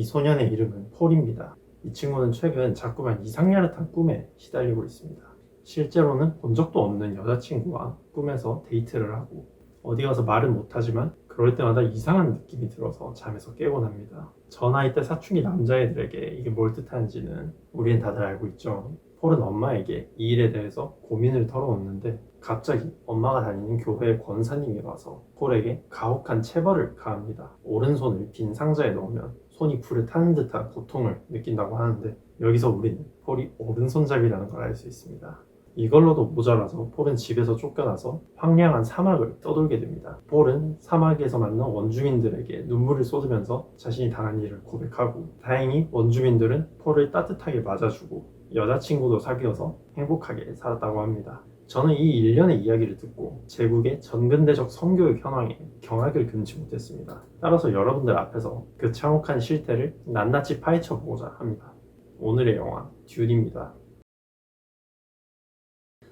이 소년의 이름은 폴입니다. 이 친구는 최근 자꾸만 이상야릇한 꿈에 시달리고 있습니다. 실제로는 본 적도 없는 여자친구와 꿈에서 데이트를 하고 어디 가서 말은 못하지만 그럴 때마다 이상한 느낌이 들어서 잠에서 깨곤 합니다. 저 나이 때 사춘기 남자애들에게 이게 뭘 뜻하는지는 우리는 다들 알고 있죠. 폴은 엄마에게 이 일에 대해서 고민을 털어놓는데 갑자기 엄마가 다니는 교회 권사님이 와서 폴에게 가혹한 체벌을 가합니다. 오른손을 빈 상자에 넣으면 손이 불에 타는 듯한 고통을 느낀다고 하는데 여기서 우리는 폴이 오른 손잡이라는 걸 알 수 있습니다. 이걸로도 모자라서 폴은 집에서 쫓겨나서 황량한 사막을 떠돌게 됩니다. 폴은 사막에서 만난 원주민들에게 눈물을 쏟으면서 자신이 당한 일을 고백하고 다행히 원주민들은 폴을 따뜻하게 맞아주고 여자친구도 사귀어서 행복하게 살았다고 합니다. 저는 이 일련의 이야기를 듣고 제국의 전근대적 성교육 현황에 경악을 금치 못했습니다. 따라서 여러분들 앞에서 그 참혹한 실태를 낱낱이 파헤쳐 보고자 합니다. 오늘의 영화 듀입니다.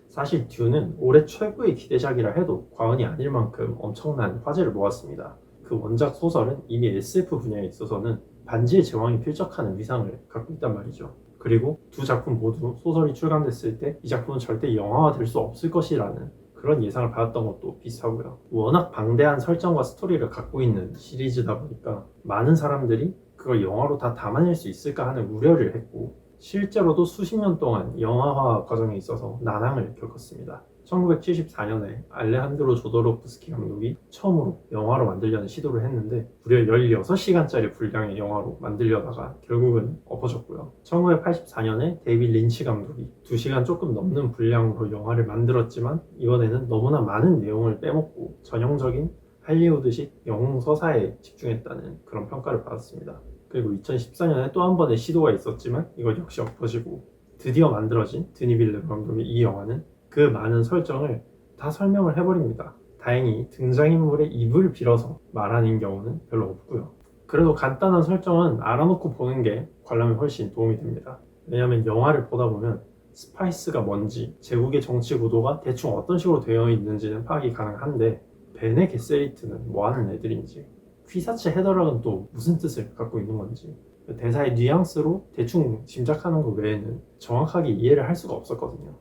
사실 듀는 올해 최고의 기대작이라 해도 과언이 아닐 만큼 엄청난 화제를 모았습니다. 그 원작 소설은 이미 SF 분야에 있어서는 반지의 제왕이 필적하는 위상을 갖고 있단 말이죠. 그리고 두 작품 모두 소설이 출간됐을 때 이 작품은 절대 영화화 될 수 없을 것이라는 그런 예상을 받았던 것도 비슷하고요. 워낙 방대한 설정과 스토리를 갖고 있는 시리즈다 보니까 많은 사람들이 그걸 영화로 다 담아낼 수 있을까 하는 우려를 했고 실제로도 수십 년 동안 영화화 과정에 있어서 난항을 겪었습니다. 1974년에 알레한드로 조도로프스키 감독이 처음으로 영화로 만들려는 시도를 했는데 무려 16시간짜리 분량의 영화로 만들려다가 결국은 엎어졌고요. 1984년에 데이빗 린치 감독이 2시간 조금 넘는 분량으로 영화를 만들었지만 이번에는 너무나 많은 내용을 빼먹고 전형적인 할리우드식 영웅 서사에 집중했다는 그런 평가를 받았습니다. 그리고 2014년에 또 한 번의 시도가 있었지만 이것 역시 엎어지고 드디어 만들어진 드니 빌레 감독의 이 영화는 그 많은 설정을 다 설명을 해버립니다. 다행히 등장인물의 입을 빌어서 말하는 경우는 별로 없고요. 그래도 간단한 설정은 알아놓고 보는 게 관람에 훨씬 도움이 됩니다. 왜냐하면 영화를 보다 보면 스파이스가 뭔지, 제국의 정치 구도가 대충 어떤 식으로 되어 있는지는 파악이 가능한데 베네 게세리트는 뭐 하는 애들인지, 퀴사체 헤더락은 또 무슨 뜻을 갖고 있는 건지, 대사의 뉘앙스로 대충 짐작하는 것 외에는 정확하게 이해를 할 수가 없었거든요.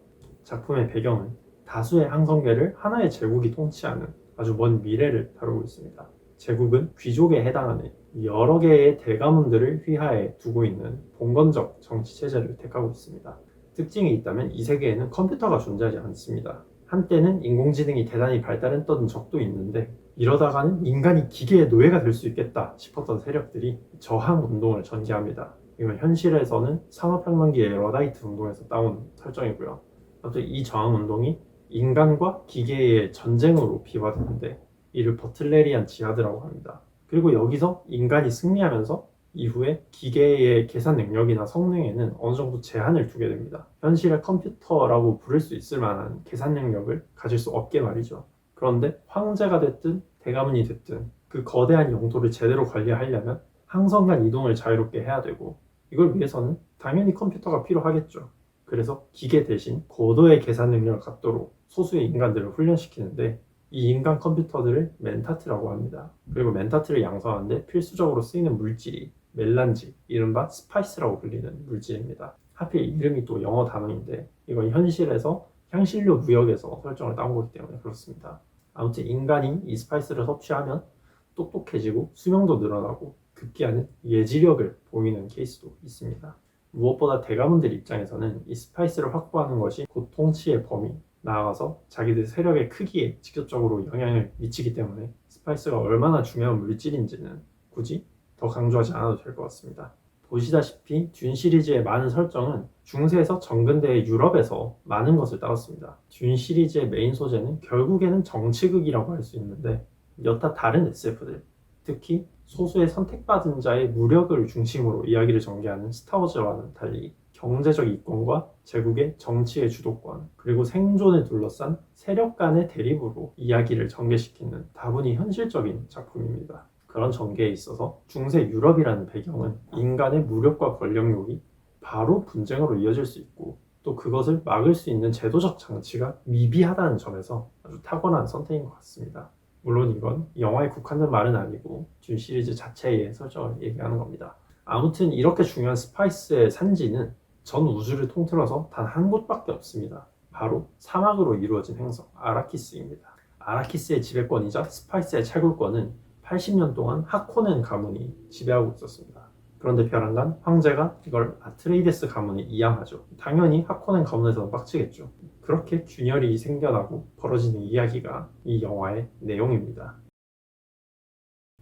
작품의 배경은 다수의 항성계를 하나의 제국이 통치하는 아주 먼 미래를 다루고 있습니다. 제국은 귀족에 해당하는 여러 개의 대가문들을 휘하에 두고 있는 봉건적 정치 체제를 택하고 있습니다. 특징이 있다면 이 세계에는 컴퓨터가 존재하지 않습니다. 한때는 인공지능이 대단히 발달했던 적도 있는데 이러다가는 인간이 기계의 노예가 될 수 있겠다 싶었던 세력들이 저항 운동을 전개합니다. 이건 현실에서는 산업혁명기의 러다이트 운동에서 따온 설정이고요. 아무튼 이 저항 운동이 인간과 기계의 전쟁으로 비화되는데 이를 버틀레리안 지하드라고 합니다. 그리고 여기서 인간이 승리하면서 이후에 기계의 계산 능력이나 성능에는 어느 정도 제한을 두게 됩니다. 현실의 컴퓨터라고 부를 수 있을 만한 계산 능력을 가질 수 없게 말이죠. 그런데 황제가 됐든 대가문이 됐든 그 거대한 영토를 제대로 관리하려면 항성 간 이동을 자유롭게 해야 되고 이걸 위해서는 당연히 컴퓨터가 필요하겠죠. 그래서 기계 대신 고도의 계산 능력을 갖도록 소수의 인간들을 훈련시키는데 이 인간 컴퓨터들을 멘타트라고 합니다. 그리고 멘타트를 양성하는데 필수적으로 쓰이는 물질이 멜란지, 이른바 스파이스라고 불리는 물질입니다. 하필 이름이 또 영어 단어인데 이건 현실에서 향신료 무역에서 설정을 따온 거기 때문에 그렇습니다. 아무튼 인간이 이 스파이스를 섭취하면 똑똑해지고 수명도 늘어나고 급기야는 예지력을 보이는 케이스도 있습니다. 무엇보다 대가문들 입장에서는 이 스파이스를 확보하는 것이 곧 통치의 범위, 나아가서 자기들 세력의 크기에 직접적으로 영향을 미치기 때문에 스파이스가 얼마나 중요한 물질인지는 굳이 더 강조하지 않아도 될 것 같습니다. 보시다시피 듄 시리즈의 많은 설정은 중세에서 정근대의 유럽에서 많은 것을 따왔습니다. 듄 시리즈의 메인 소재는 결국에는 정치극이라고 할 수 있는데 여타 다른 SF들, 특히 소수의 선택받은 자의 무력을 중심으로 이야기를 전개하는 스타워즈와는 달리 경제적 이권과 제국의 정치의 주도권, 그리고 생존을 둘러싼 세력 간의 대립으로 이야기를 전개시키는 다분히 현실적인 작품입니다. 그런 전개에 있어서 중세 유럽이라는 배경은 인간의 무력과 권력욕이 바로 분쟁으로 이어질 수 있고 또 그것을 막을 수 있는 제도적 장치가 미비하다는 점에서 아주 탁월한 선택인 것 같습니다. 물론 이건 영화에 국한된 말은 아니고 준 시리즈 자체의 설정을 얘기하는 겁니다. 아무튼 이렇게 중요한 스파이스의 산지는 전 우주를 통틀어서 단 한 곳밖에 없습니다. 바로 사막으로 이루어진 행성 아라키스입니다. 아라키스의 지배권이자 스파이스의 채굴권은 80년 동안 하코넨 가문이 지배하고 있었습니다. 그런데 벼랑간 황제가 이걸 아트레이데스 가문에 이양하죠. 당연히 하코넨 가문에서는 빡치겠죠. 그렇게 균열이 생겨나고 벌어지는 이야기가 이 영화의 내용입니다.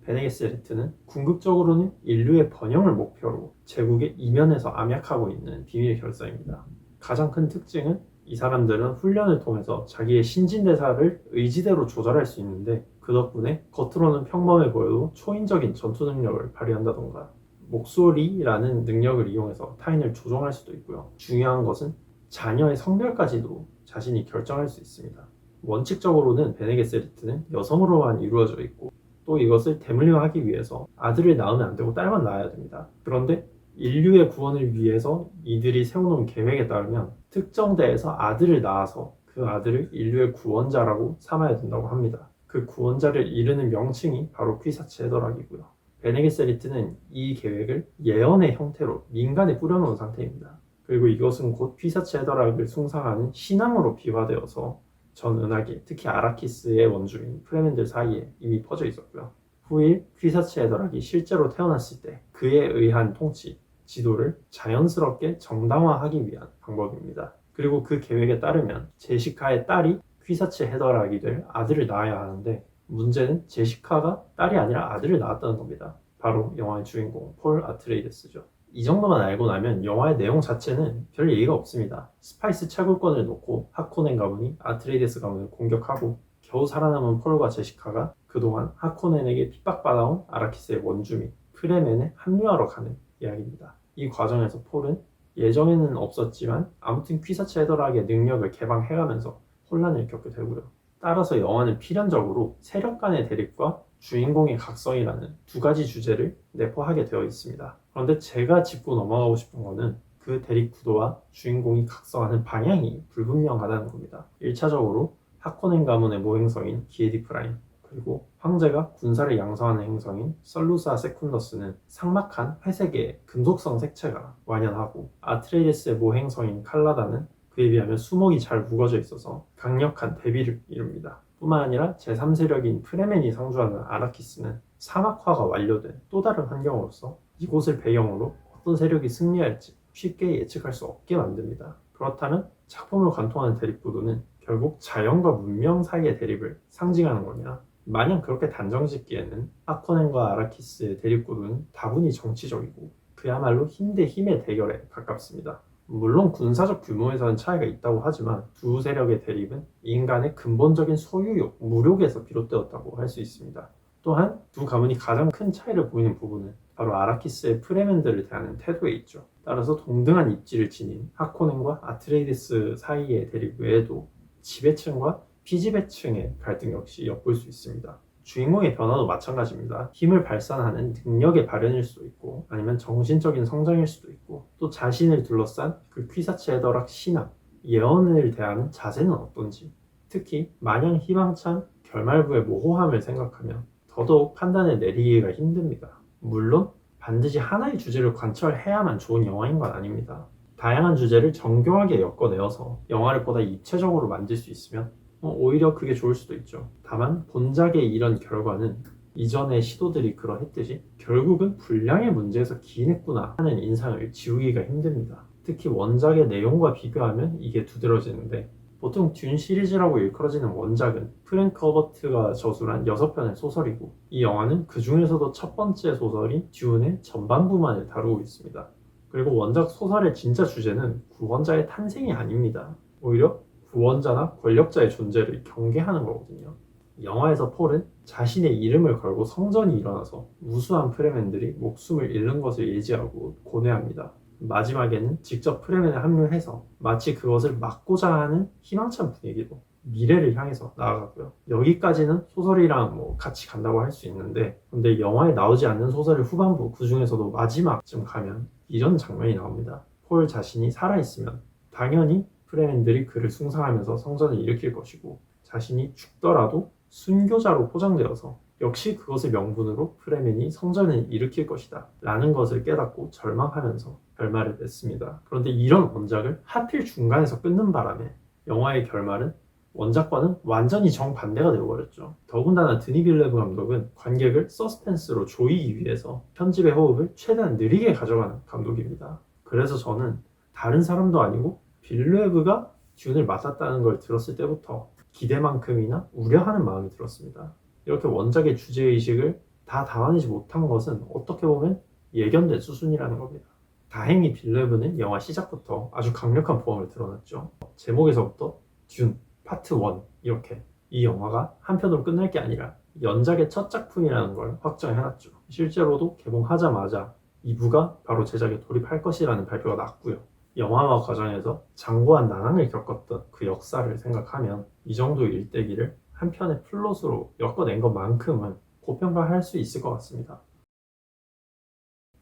베네게세리트는 궁극적으로는 인류의 번영을 목표로 제국의 이면에서 암약하고 있는 비밀 결사입니다. 가장 큰 특징은 이 사람들은 훈련을 통해서 자기의 신진대사를 의지대로 조절할 수 있는데 그 덕분에 겉으로는 평범해 보여도 초인적인 전투 능력을 발휘한다던가 목소리라는 능력을 이용해서 타인을 조종할 수도 있고요. 중요한 것은 자녀의 성별까지도 자신이 결정할 수 있습니다. 원칙적으로는 베네게세리트는 여성으로만 이루어져 있고 또 이것을 대물림 하기 위해서 아들을 낳으면 안 되고 딸만 낳아야 됩니다. 그런데 인류의 구원을 위해서 이들이 세워놓은 계획에 따르면 특정 대에서 아들을 낳아서 그 아들을 인류의 구원자라고 삼아야 된다고 합니다. 그 구원자를 이르는 명칭이 바로 퀴사치 헤더락이고요. 베네게세리트는 이 계획을 예언의 형태로 민간에 뿌려놓은 상태입니다. 그리고 이것은 곧 퀴사치 헤더락을 숭상하는 신앙으로 비화되어서 전 은하계, 특히 아라키스의 원주민 프레멘들 사이에 이미 퍼져 있었고요. 후일 퀴사치 헤더락이 실제로 태어났을 때 그에 의한 통치, 지도를 자연스럽게 정당화하기 위한 방법입니다. 그리고 그 계획에 따르면 제시카의 딸이 퀴사치 헤더락이 될 아들을 낳아야 하는데 문제는 제시카가 딸이 아니라 아들을 낳았다는 겁니다. 바로 영화의 주인공 폴 아트레이데스죠. 이 정도만 알고 나면 영화의 내용 자체는 별 얘기가 없습니다. 스파이스 채굴권을 놓고 하코넨 가문이 아트레이데스 가문을 공격하고 겨우 살아남은 폴과 제시카가 그동안 하코넨에게 핍박받아온 아라키스의 원주민 프레멘에 합류하러 가는 이야기입니다. 이 과정에서 폴은 예정에는 없었지만 아무튼 퀴사치 헤더락의 능력을 개방해가면서 혼란을 겪게 되고요. 따라서 영화는 필연적으로 세력 간의 대립과 주인공의 각성이라는 두 가지 주제를 내포하게 되어 있습니다. 그런데 제가 짚고 넘어가고 싶은 거는 그 대립 구도와 주인공이 각성하는 방향이 불분명하다는 겁니다. 1차적으로 하코넨 가문의 모행성인 기에디 프라임 그리고 황제가 군사를 양성하는 행성인 썰루사 세쿤더스는 삭막한 회색의 금속성 색채가 완연하고 아트레이데스의 모행성인 칼라다는 그에 비하면 수목이 잘 우거져 있어서 강력한 대비를 이룹니다. 뿐만 아니라 제3세력인 프레멘이 상주하는 아라키스는 사막화가 완료된 또 다른 환경으로서 이곳을 배경으로 어떤 세력이 승리할지 쉽게 예측할 수 없게 만듭니다. 그렇다면 작품을 관통하는 대립구도는 결국 자연과 문명 사이의 대립을 상징하는 거냐? 마냥 그렇게 단정짓기에는 아코넨과 아라키스의 대립구도는 다분히 정치적이고 그야말로 힘 대 힘의 대결에 가깝습니다. 물론 군사적 규모에서는 차이가 있다고 하지만 두 세력의 대립은 인간의 근본적인 소유욕, 무력에서 비롯되었다고 할 수 있습니다. 또한 두 가문이 가장 큰 차이를 보이는 부분은 바로 아라키스의 프레멘들을 대하는 태도에 있죠. 따라서 동등한 입지를 지닌 하코넨과 아트레이데스 사이의 대립 외에도 지배층과 피지배층의 갈등 역시 엿볼 수 있습니다. 주인공의 변화도 마찬가지입니다. 힘을 발산하는 능력의 발현일 수도 있고 아니면 정신적인 성장일 수도 있고 또 자신을 둘러싼 그 퀴사치 헤더락 신앙, 예언을 대하는 자세는 어떤지 특히 마냥 희망찬 결말부의 모호함을 생각하면 더더욱 판단을 내리기가 힘듭니다. 물론 반드시 하나의 주제를 관철해야만 좋은 영화인 건 아닙니다. 다양한 주제를 정교하게 엮어내어서 영화를 보다 입체적으로 만들 수 있으면 어, 오히려 그게 좋을 수도 있죠. 다만 본작의 이런 결과는 이전의 시도들이 그러했듯이 결국은 분량의 문제에서 기인했구나 하는 인상을 지우기가 힘듭니다. 특히 원작의 내용과 비교하면 이게 두드러지는데 보통 듄 시리즈라고 일컬어지는 원작은 프랭크 허버트가 저술한 6편의 소설이고 이 영화는 그 중에서도 첫 번째 소설인 듄의 전반부만을 다루고 있습니다. 그리고 원작 소설의 진짜 주제는 구원자의 탄생이 아닙니다. 오히려 구원자나 권력자의 존재를 경계하는 거거든요. 영화에서 폴은 자신의 이름을 걸고 성전이 일어나서 무수한 프레멘들이 목숨을 잃는 것을 예지하고 고뇌합니다. 마지막에는 직접 프레멘에 합류해서 마치 그것을 막고자 하는 희망찬 분위기로 미래를 향해서 나아가고요. 여기까지는 소설이랑 뭐 같이 간다고 할 수 있는데 근데 영화에 나오지 않는 소설의 후반부 그 중에서도 마지막쯤 가면 이런 장면이 나옵니다. 폴 자신이 살아있으면 당연히 프레멘들이 그를 숭상하면서 성전을 일으킬 것이고 자신이 죽더라도 순교자로 포장되어서 역시 그것을 명분으로 프레멘이 성전을 일으킬 것이다 라는 것을 깨닫고 절망하면서 결말을 냈습니다. 그런데 이런 원작을 하필 중간에서 끊는 바람에 영화의 결말은 원작과는 완전히 정반대가 되어버렸죠. 더군다나 드니 빌레브 감독은 관객을 서스펜스로 조이기 위해서 편집의 호흡을 최대한 느리게 가져가는 감독입니다. 그래서 저는 다른 사람도 아니고 빌레브가 듄을 맡았다는 걸 들었을 때부터 기대만큼이나 우려하는 마음이 들었습니다. 이렇게 원작의 주제의식을 다 담아내지 못한 것은 어떻게 보면 예견된 수순이라는 겁니다. 다행히 빌레브는 영화 시작부터 아주 강력한 보험을 드러났죠. 제목에서부터 듄, 파트 1 이렇게 이 영화가 한 편으로 끝날 게 아니라 연작의 첫 작품이라는 걸 확정해놨죠. 실제로도 개봉하자마자 2부가 바로 제작에 돌입할 것이라는 발표가 났고요. 영화화 과정에서 장고한 난항을 겪었던 그 역사를 생각하면 이 정도 일대기를 한 편의 플롯으로 엮어낸 것만큼은 고평가할 수 있을 것 같습니다.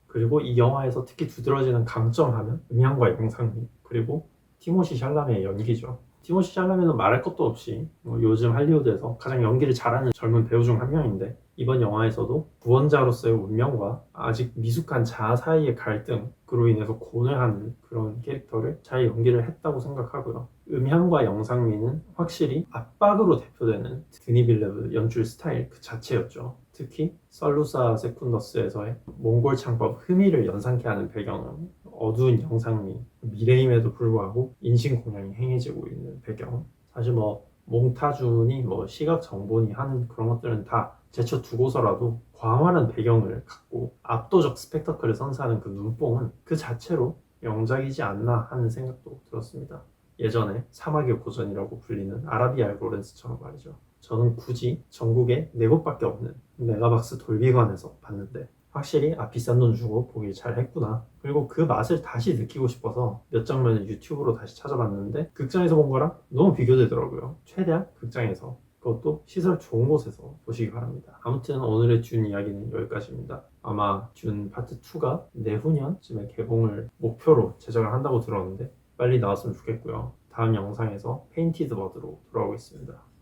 그리고 이 영화에서 특히 두드러지는 강점 하면 음향과 영상미 그리고 티모시 샬라메의 연기죠. 티모시 샬라메는 말할 것도 없이 뭐 요즘 할리우드에서 가장 연기를 잘하는 젊은 배우 중 한 명인데 이번 영화에서도 구원자로서의 운명과 아직 미숙한 자아 사이의 갈등으로 인해서 고뇌하는 그런 캐릭터를 잘 연기를 했다고 생각하고요. 음향과 영상미는 확실히 압박으로 대표되는 드니 빌레브 연출 스타일 그 자체였죠. 특히 썰루사 세쿤더스에서의 몽골 창법 흠의를 연상케 하는 배경은 어두운 영상미, 미래임에도 불구하고 인신 공양이 행해지고 있는 배경. 사실 뭐 몽타준이 뭐 시각 정본이 하는 그런 것들은 다 제쳐두고서라도 광활한 배경을 갖고 압도적 스펙터클을 선사하는 그 눈뽕은 그 자체로 명작이지 않나 하는 생각도 들었습니다. 예전에 사막의 고전이라고 불리는 아라비아 로렌스처럼 말이죠. 저는 굳이 전국에 네 곳밖에 없는 메가박스 돌비관에서 봤는데 확실히 아 비싼 돈 주고 보길 잘 했구나 그리고 그 맛을 다시 느끼고 싶어서 몇 장면을 유튜브로 다시 찾아봤는데 극장에서 본 거랑 너무 비교되더라고요 최대한 극장에서 그것도 시설 좋은 곳에서 보시기 바랍니다. 아무튼 오늘의 준 이야기는 여기까지입니다. 아마 준 파트 2가 내후년쯤에 개봉을 목표로 제작을 한다고 들었는데 빨리 나왔으면 좋겠고요. 다음 영상에서 페인티드 버드로 돌아오겠습니다